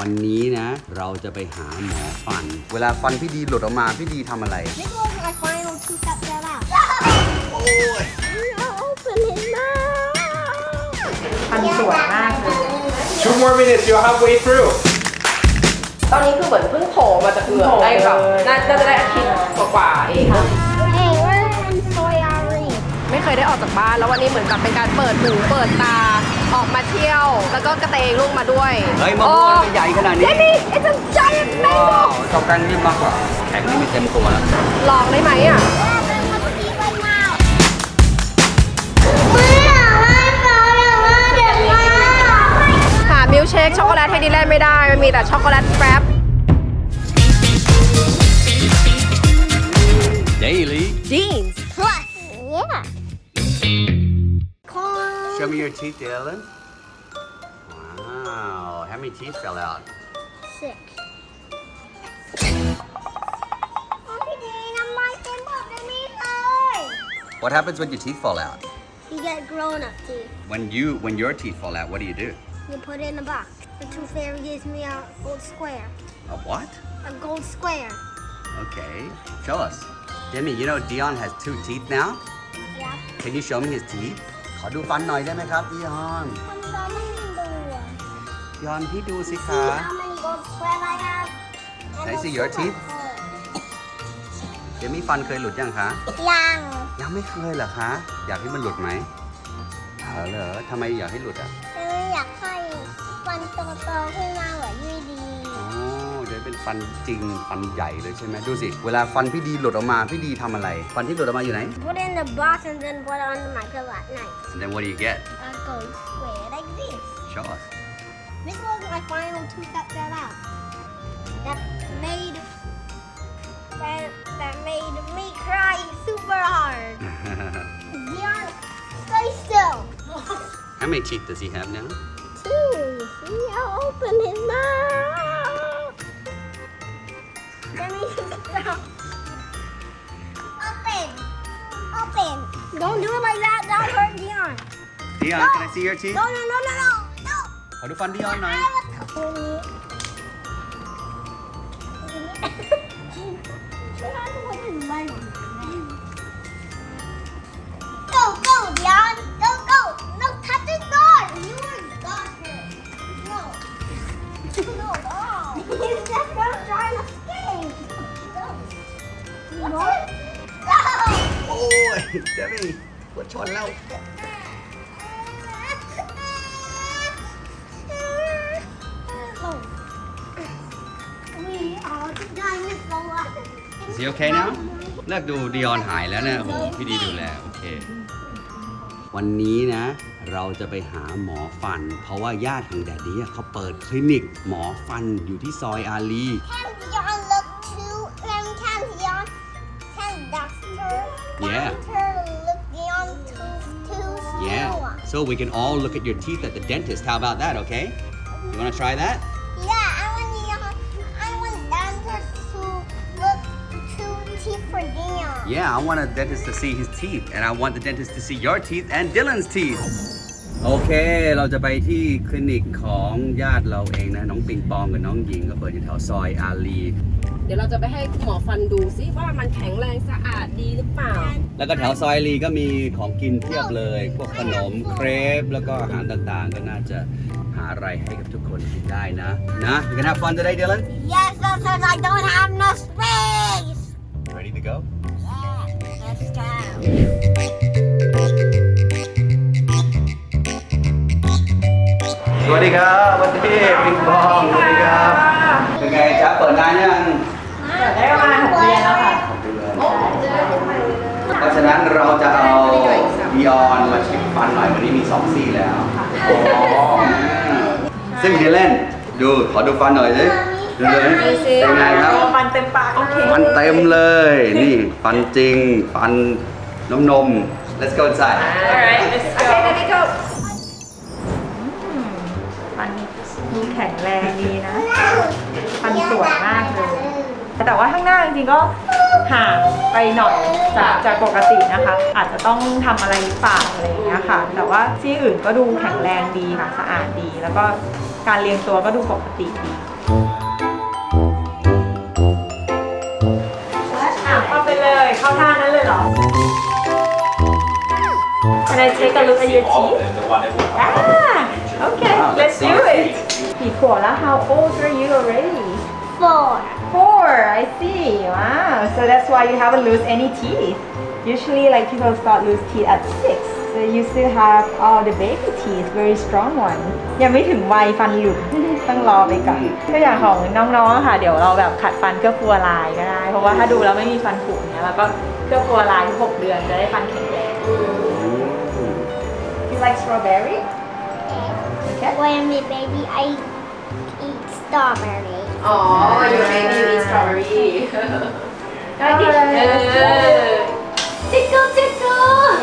วันนี้นะ เราจะไปหาหมอฟัน เวลาฟันพี่ดีหลุดออกมาพี่ดีทำอะไร This was my final two step that out. โอ้ย Open his mouth. ฟันสวยมากเลย Two more minutes, you're halfway through. ตอนนี้คือเหมือนเพิ่งโผล่มาจากเหงือกได้แบบน่าน่าจะได้อาทิตย์กว่าๆเอง Hey, we're in Soyari. ไม่เคยได้ออกจากบ้านแล้ววันนี้เหมือนกับเป็นการเปิดหูเปิดตา ออกมาเที่ยว แล้วก็กระเตงลูกมาด้วยเฮ้ยมะม่วงมันใหญ่ขนาดนี้ นี่ it's a giant ว้า mango วชอบการนิ่มมากกว่า แข็งนี่ไม่เต็มตัวแล้วลองได้ไหมอะ หามิลค์เชคช็อกโกแลตให้ดิแลนไม่ได้ มันมีแต่ช็อกโกแลตแฟรป Daily jeans Show me your teeth Dylan Wow how many teeth fell out Six. Mommy, Dean, I'm like in the meat What happens when your teeth fall out You get grown up teeth. When you when your teeth fall out what do you do You put it in a box. The tooth fairy gives me a gold square. A what A gold square. Okay show us Demi you know Dion has two teeth now Yeah. Can you show me his teeth ขอดูฟันหน่อยได้ไหมครับดิออน Mommy, how many do? ดิออนพี่ดูสิคะ how many gold square I have? And Can I see your silver teeth? square. เดมี่ฟันเคยหลุดยังคะ ยังยังไม่เคยเหรอคะ อยากให้มันหลุดไหมเอาเหรอทำไมอยากให้หลุดอะ เอออยากให้ฟันโตๆขึ้นมาเหมือนพี่ดีอ๋อ เดี๋ยวเป็นฟันจริงฟันใหญ่เลยใช่ไหมดูสิ เวลาฟันพี่ดีหลุดออกมาพี่ดีทำอะไร ฟันที่หลุดออกมาอยู่ไหน Put it in the box and then put it under my pillow at night. and then what do you get I go square like this. show us This was my final two step that out. That made that that made me cry super hard. Dion, stay still. how many teeth does he have now Two. See how open his mouth. Let me stop. Open. Open. Don't do it like that. That'll hurt Dion. Dion can I see your teeth No, no, no, no, no. No. ขอดูฟันดิออนหน่อย Go, อ้ยเดมี่ปวดชนแล้ว We are the dinosaurs. Is he okay now เลิกดูดิออนหายแล้วเนี่ยโอ้โหพี่ดีดูแลโอเค วันนี้นะ เราจะไปหาหมอฟัน เพราะว่าญาติของแดดดี้อะเขาเปิดคลินิก หมอฟันอยู่ที่ซอยอารี Can Dion look so we can all look at your teeth at the dentist how about that okay you wanna try that Yeah, I want Dion. I want doctor to look two teeth for Dion. Yeah, I want a dentist to see his teeth, and I want the dentist to see your teeth and Dylan's teeth. โอเค เราจะไปที่คลินิกของญาติเราเองนะ น้องปิงปองกับน้องหญิงก็เปิดอยู่แถวซอยอารี เ ดี๋ยวเราจะไปให้หมอฟันดูซิว่ามันแข็งแรงสะอาดดีหรือเปล่า แล้วก็แถวซอยอารีก็มีของกินเพียบเลย พวกขนมเครปแล้วก็อาหารต่างๆ ก็น่าจะหาอะไรให้กับทุกคนกินได้นะ นะ You can have fun today Dylan Yes, doctor, I don't have no space. Ready to go Yeah, let's go. สวัสดีครับสวัสดีปิงปองสวัสดีครับเป็นไงจ๊ะเปิดนานยังเปิ ดได้ประมาณหกเดือนแล้วค่ะ เพราะฉะนั้นเราจะเอาบีออนมาชิมฟันหน่อยวันนี้มีสองซี่แล้วซึ่งเดลเล่นดูขอดูฟันหน่อยสิดูเลยเป็นไงครับ ฟันเต็มปากโอเคฟันเต็มเลย นี่ฟันจริง ฟันนมนม let's go inside alright let's go โอเค ready go ฟันดูแข็งแรงดีนะ ฟันสวยมากเลย แต่ว่าข้างหน้าจริงๆก็ห่างไปหน่อยจากจากปกตินะคะ อาจจะต้องทำอะไรหรือเปล่าอะไรอย่างเงี้ยค่ะ แต่ว่าที่อื่นก็ดูแข็งแรงดีค่ะสะอาดดี แล้วก็การเรียงตัวก็ดูปกติดีอะเข้าไปเลยเข้าท่านั้นเลยเหรอ Can I take a look at your All of teeth? them, the one that will Ah, okay, Wow, let's let's do see. it. กี่ขวบแล้ว How old are you already? Four. Four, I see. Wow, so that's why you haven't lose any teeth. Usually, like people start lose teeth at six. So you still have all the baby teeth, very strong one. ยังไม่ถึงวัยฟันหลุด ต้องรอไปก่อนก็อย่างของน้องๆอะค่ะ เดี๋ยวเราแบบขัดฟันเคลือบฟัวลายก็ได้ เพราะว่าถ้าดูแล้วไม่มีฟันผุเนี้ยเราก็เคลือบฟัวลายทุกหกเดือนจะได้ฟันแข็งแรง You like strawberry? Okay. When me baby, I eat strawberry. อ๋อ your baby you eat strawberry ได้ดิเออ Tickle, tickle.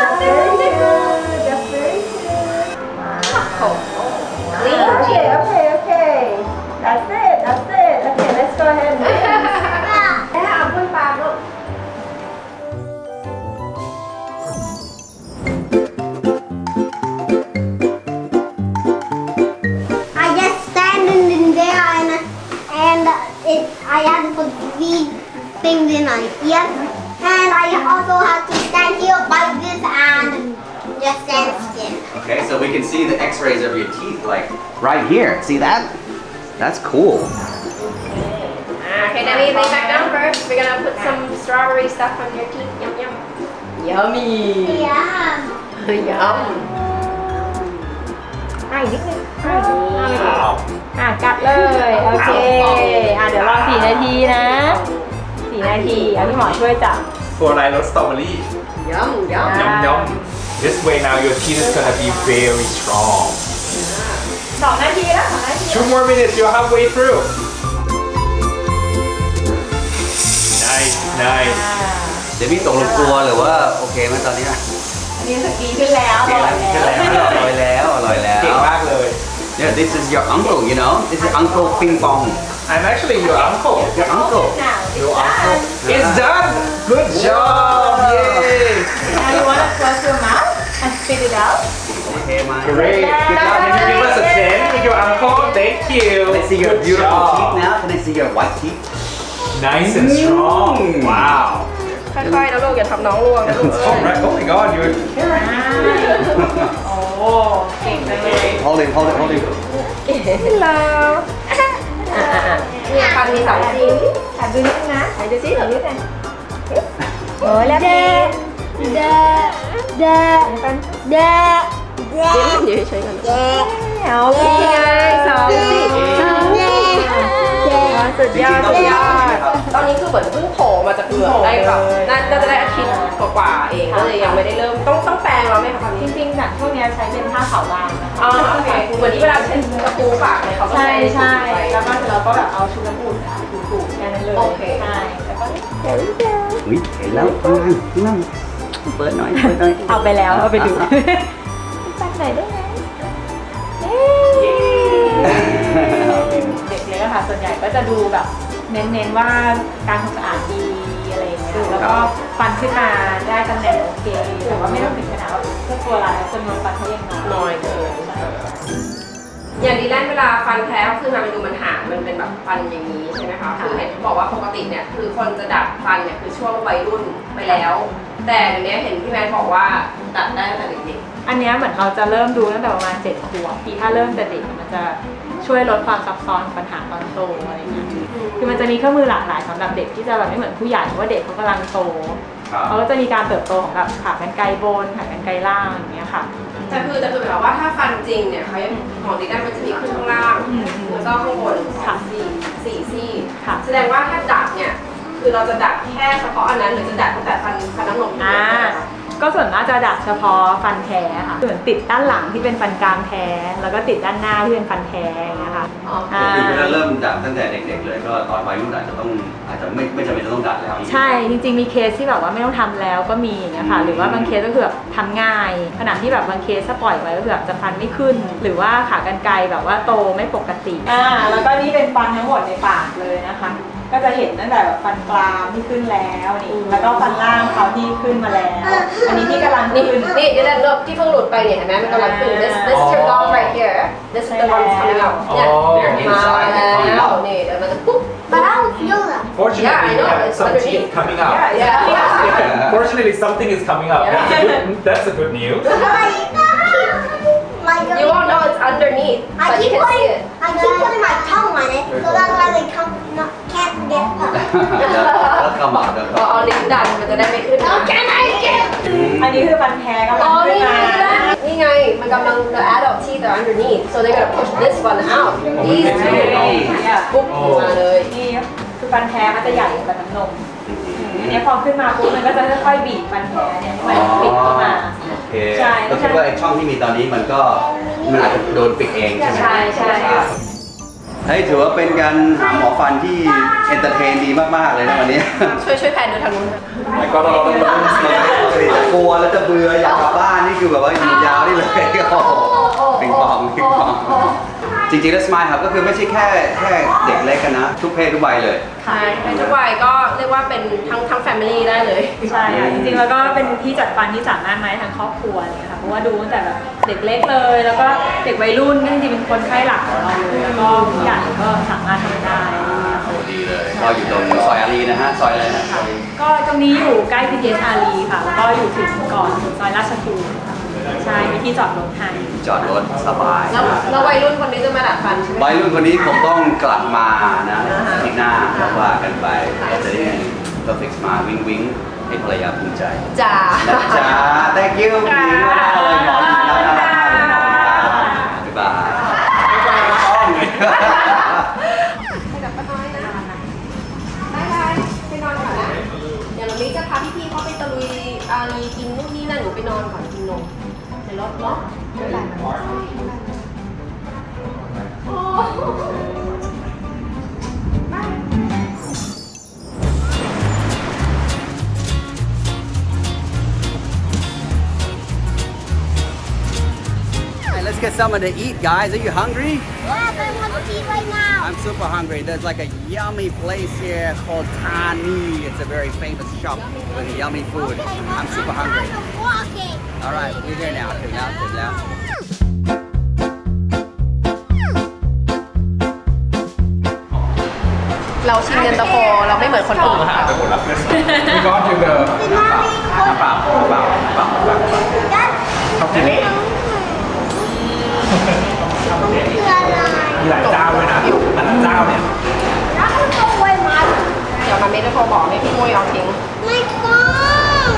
That's very good. That's very good. Wow. Okay, okay, okay. That's it. That's it. things in my ears and I also have to stand here like this and just stand still. Okay, so we can see the x-rays of your teeth like right here. See that? That's cool. Okay, Debbie, lay back down first. We're gonna put some strawberry stuff on your teeth. Yum yum. Yummy. Yeah. Yum. อ่ะอีกนิดนึงอ่ะอ่ะกัดเลย โอเค อ่ะเดี๋ยวรอสี่นาทีนะ สี่นาทีเอาพี่หมอช่วยจับ For like rose strawberry. Yum yum. Yum yum. This way now your teeth is gonna be very strong. สองนาทีแล้วสองนาที Two more minutes, you're halfway through. Nice, nice. เดี๋ยวพี่ตกลงกลัวหรือว่าโอเคไหมตอนนี้อะอันนี้รู้สึกดีขึ้นแล้วโอเคแล้วขึ้นแล้วอร่อยแล้วอร่อยแล้ว เก่งมากเลย Yeah this is your uncle you know this is uncle Ping Pong I'm actually your uncle. your uncle Now it's Your uncle. done. It's done. Good job. Yay. Now you want to close your mouth and spit it out โอเคไหม Great. Good job. Can you give us a 10 with your uncle? Thank you. Can I see your Good beautiful job. teeth now Can I see your white teeth Nice and strong. Mm. Wow. ค่อยๆนะลูกอย่าทำน้องร่วงนะลูก Oh, right. oh my god, you're โอ้เก่งจังเลย Hold it hold it hold it เราเนี่ยฟันมีสองซี่ถ่ายดูนิดนึงนะถ่ายดูสิถ่ายดู สิโอ้แล้ว The the the the เดี๋ยวอยู่เฉยๆกัน the โอเคไงสองสิสุดยอดสุดยอดตอนนี้คือเหมือนเพิ่งโผล่มาจากเหงือกได้แบบน่าน่าจะได้อาทิตย์กว่าๆเองก็เลยยังไม่ได้เริ่มต้องต้องแปลงแล้วไหมคะตอนจนี้ริงๆแบบพวกเนี้ยใช้เป็นผ้าขาวบางนะคะอ๋อโอเคเหมือนที่เวลาเช็ดกระปูปากเนี่ยเขาก็ใช่ห้ใช่ไป แล้วก็เราก็แบบเอาชุดน้ำอุ่นนะคะถูๆแค่นั้นเลยโอเค ใช่แล้วก็อุ๊ยเห็นแล้วข้างล่างข้างล่างเปิดหน่อยเปิดหน่อยเอาไปแล้วเอาไปดูอะปัดไหนอยได้ไห ค่ะ ส่วนใหญ่ก็จะดูแบบเน้นๆว่าการทำสะอาดดีอะไรอย่างเงี้ยแล้วก็ฟันขึ้นมาได้ตำแหน่งโอเคแต่ว่าไม่ต้องถึงขนาดว่าเพื่อตัวลายจำนวนฟันเขายังน้อยน้อยเกินอย่างดีแลนเวลาฟันแท้ขึ้นมามันดูมันหางมันเป็นแบบฟันอย่างนี้ใช่ไหมคะคือเห็นบอกว่าปกติเนี่ยคือคนจะดัดฟันเนี่ยคือช่วงวัยรุ่นไปแล้ว แต่เดี๋ยวนี้เห็นพี่แมนบอกว่าดัดได้ตั้งแต่เด็กอันเนี้ยเหมือนเราจะเริ่มดูตั้งแต่ประมาณเจ็ดขวบที่ถ้าเริ่มแต่เด็กมันจะ ช่วยลดความซับซ้อนของปัญหาตอนโตอะไรอย่างเงี้ยคือมันจะมีเครื่องมือหลากหลายสำหรับเด็กที่จะแบบไม่เหมือนผู้ใหญ่เพราะว่าเด็กเขากำลังโตครับเขาก็จะมีการเติบโตของแบบขากรรไกรบนขากรรไกรล่างอย่างเงี้ยค่ะๆแต่คือแต่คือแบบว่าถ้าฟันจริงเนี่ยเขายังของดีแลนมันจะมีขึ้นข้างล่างอืมแล้วก็ข้างบนค่ะสี่สี่ซี่ค่ะแสดงว่าถ้าดัดเนี่ยคือเราจะดัดแค่เฉพาะอันนั้นหรือจะดัดตั้งแต่ฟันฟันน้ำนมอ่า ก็ส่วนมากจะดัดเฉพาะฟันแท้ค่ะส่วนติดด้านหลังที่เป็นฟันกรามแท้ แล้วก็ติดด้านหน้าที่เป็นฟันแท้อย่างเงี้ยค่ะอ๋ออ่าคือถ้าเริ่มดัดตั้งแต่เด็กๆเลยก็ตอนวัยรุ่นอาจจะต้องอาจจะไม่ไม่จำเป็นจะต้องดัดแล้ว ใช่จริงๆมีเคสที่แบบว่าไม่ต้องทำแล้วก็มีอย่างเงี้ยค่ะหรือว่าบางเคสก็คือแบบทำง่ายขณะที่แบบบางเคสถ้าปล่อยไว้ก็คือแบบจะฟันไม่ขึ้น หรือว่าขากรรไกรแบบว่าโตไม่ปกติ อ่าแล้วก็นี่เป็นฟันทั้งหมดในปากเลยนะคะ ก็จะเห็นตั้งแต่แบบฟันกรามที่ขึ้นแล้วนี่แล้วก็ฟันล่างเขาที่ขึ้นมาแล้ว อันนี้ที่กำลังนี่ขึ้น นี่เดี๋ยวเราที่เพิ่งหลุดไปเนี่ยเห็นไหมมันกำลังขึ้น this this is your dog right here this is the one coming out เนี่ย Oh. They're มา inside แล้ they're coming Yeah, I know, we have it's some underneath. teeth coming out. Yeah, yeah. Yeah. Fortunately, something is coming up. That's, a good, that's a good news. Like, You won't know it's underneath, I but you keep can see putting, it. I keep putting my tongue on it, so that's why they come, not, can't get up. แล้วเข้ามาแล้วพอเอาลิ้นดันมันจะได้ไม่ขึ้นมา How can I get? อันนี้คือฟันแท้กำลัอ๋งอขึ้นนี่ไงมานี่ไง มันกำลัง the adult teeth are underneath so they're gonna push this one out these two เนี่ยปุ๊บมาเลยนี่คือฟันแท้มันจะใหญ่กว่าน้ำนมอันนี้พอขึ้นมาปุ๊บมันก็จะค่อยๆบีบฟันแท้เนี่ยให้มันปิดเข้ามาโอเคใช่ก็คิดว่าไอ้ช่องที่มีตอนนี้มันก็มันอาจจะโดนปิดเองใช่ไหมใช่ใช่ เฮ้ยถือว่าเป็นการหาหมอฟันที่เอนเตอร์เทนดีมาก ๆ เลยนะวันนี้ ช่วยช่วยแพนดูทางนู้น I got a lot of balloons here. จะกลัวแล้วจะเบื่ออยากกลับบ้านนี่คือแบบว่าอยู่ยาวนี่เลยโอ้โหปิงปองปิงปอง จริงๆแล้วสมายครับก็คือไม่ใช่แค่แค่เด็กเล็กกันนะ ทุกเพศทุกวัยเลยใช่เป็นทุกวัยก็เรียกว่าเป็นทั้งทั้ง family ได้เลย ใช่ค่ะจริงๆแล้วก็เป็นที่จัดฟันที่สามารถมาได้ทั้งครอบครัวเลยค่ะเพราะว่าดูตั้งแต่แบบเด็กเล็กเลย แล้วก็เด็กวัยรุ่นก็จริงๆเป็นคนไข้หลักของเราเลยแล้วก็ผู้ใหญ่ก็สามารถทำได้ โอ้ดีเลย ก็อยู่ตรงซอยอารีนะฮะ ซอยอะไรนะซอย ก็ตรงนี้อยู่ใกล้พีเอสอารีค่ะ แล้วก็อยู่ถึงก่อนถึงซอยราชภูมิค่ะใช่มีที่จอดรถให้จอดรถสบายแล้วแล้ววัยรุ่นคนนี้จะมาดัดฟันใช่ไหม วัยรุ่นคนนี้ผมต้องกลับมานะที่หน้าแล้วว่ากันไปเราจะได้เพอร์เฟกต์มาวิ่งวิ่งให้ภรรยาภูมิใจจ้า นะจ๊ะ thank you ดีมากเลยหมอดีมากเลยบ๊ายบายอ้อมเลย let's get something to eat, guys. Are you hungry? Yes, I want to eat right now. I'm super hungry. There's like a yummy place here called Tani. It's a very famous shop with yummy food. I'm super hungry. I'm walking. All right, we're here now. ถึงแล้วถึงแล้วเราชิมเย็นตาโฟเราไม่เหมือนคนอื่นหายไปหมดแล้ว We got you the น้ำเป คืออะไรมีหลายเจ้าด้วยนะแต่ละเจ้าเนี่ยแล้วมันก็ไว้มาเดี๋ยวมาเมจะโทรบอกให้พี่มุ้ยเอาทิ้งไม่ต้อง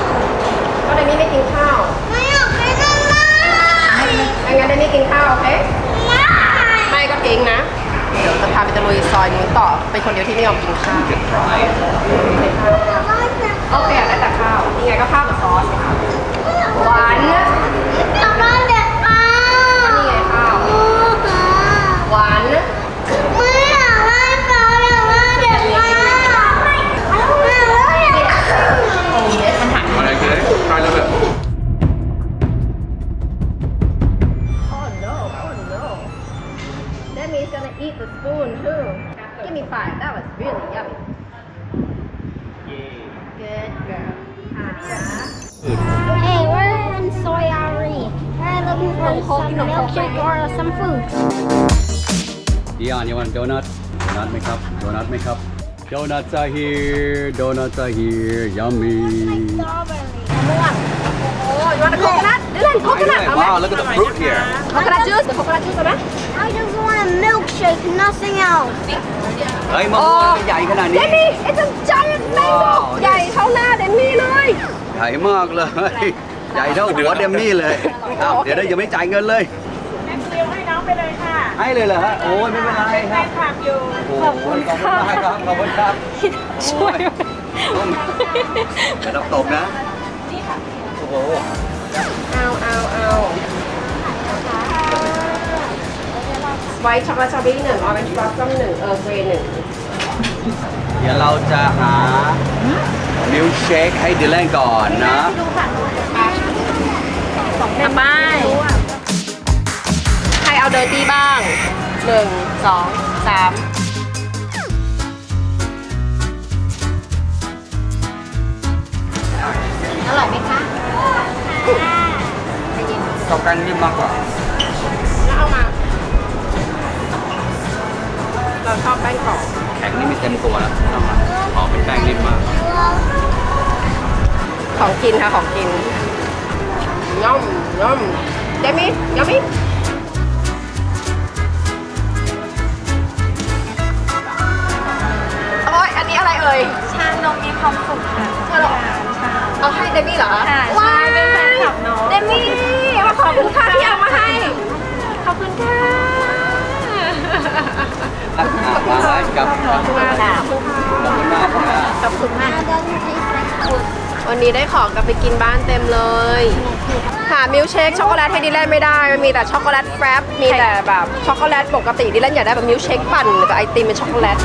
ก็เดมี่ไม่กินข้าวไม่อยากให้นั่นนะไม่งั้นเดมี่กินข้าวโอเคไม่ไม่ก็ทิ้งนะ เดี๋ยวจะพาไปตะลุยซอยนู้นต่อเป็นคนเดียวที่ไม่ยอมกินข้าว You can try it. โอเคอยากได้แต่ข้าวนี่ไงก็ข้าวกับซอสหวานอย Donuts are here. Donuts are here. Yummy. Oh you want a coconut? Dylan coconut เอาไหม Wow, look at the fruit here. coconut juice เดี๋ยว coconut juice เอาไหม I just want a milkshake, nothing else. เฮ้ยมะม่วงมันใหญ่ขนาดนี้ Demi it's a giant mango ว้าว ใหญ่เท่าหน้าเดมี่เลย ใหญ่มากเลย ใหญ่เท่าหัวเดมมี่เลยอ้าวเดี๋ยวได้ยังไม่จ่ายเงินเลย ให้เลยเหรอฮะโอ้ยไม่เป็นไรเป็นคแฟรับนคลับอยู่ โอ้โหขอบคุณมากครับขอบคุณครับช่วยไม่ต้องตบนะโอ้โหเอาเอาเอาไวท์ช็อกโกแลตสตรอเบอรี่หนึ่งออเรนจ์บล็อสซัมหนึ่งเออร์เกรย์หนึ่งเดี๋ยวเราจะหามิลค์เชคให้ดิแลนก่อนนะทำไมใคร เอาเดอร์ตี้บ้างหนึ่งสองสามอร่อยไหมคะชอบกันนิ่มมากกว่า แล้วเอามา เราชอบแป้งกรอบแข็งนี่มีเต็มตัวแล้วออกเป็นแป้งนิ่มมาก ของกินค่ะ ของกินย่อมย่อมเดมิย่อม อ้ยอันนี้อะไรเอ่ย ชานมมีความสุขค่ะชานมเอาให้เดมี่เหรอค่ะว้าใช่ยเป็นแฟนคลับน้อง เดมี่มาขอบคุณค่ะที่เอามาให้ ขอบคุณค่ะอะวางไว้กับขอบคุณมากค่ะขอบคุณมากวันนี้ได้ของกลับไปกินบ้านเต็มเลย หามิลค์เชคช็อกโกแลตให้ดิแลนไม่ได้ มันมีแต่ช็อกโกแลตแฟรปมีแต่แบบช็อกโกแลตปกติดิแลนอยากได้แบบมิลค์เชคปั่นกับไอติมเป็นช็อกโกแลต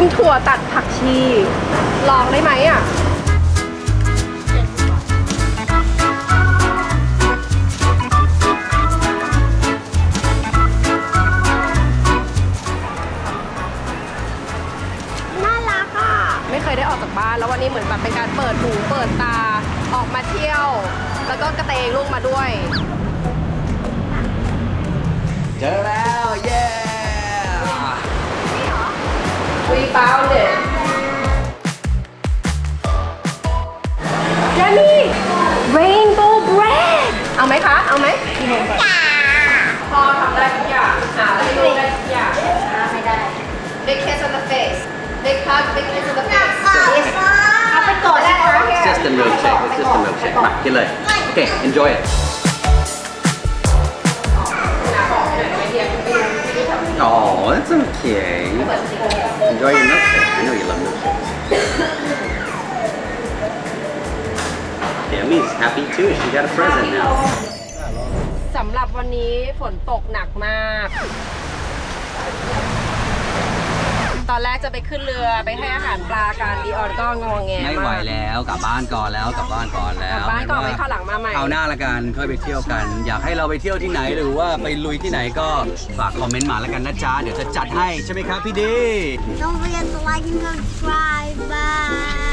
มถั่วตัดผักชี ลองได้ไหมอะ มากินเลย โอเค enjoy it อ๋อ that's okay enjoy your milkshake I know you love milkshakes Demi's happy too she got a present now สำหรับวันนี้ฝนตกหนักมาก ต อนแรกจะไปขึ้นเรือไปให้อาหารปลากันดีออนก็งองแงไม่ไหวแล้วกลับบ้านก่อนแล้วกลับบ้านก่อนแล้วกลับบ้านก่อนไว้คราวหลังมาใหม่คราวหน้าละกันค่อยไปเที่ยวกัน อยากให้เราไปเที่ยวที่ไหนหรือว่าไปลุยที่ไหนก็ฝากคอมเมนต์มาแล้วกันนะจ๊ะเดี๋ยวจะจัดให้ใช่ไหมครับพี่ดี Don't forget to like and subscribe. Bye. Bye. Bye.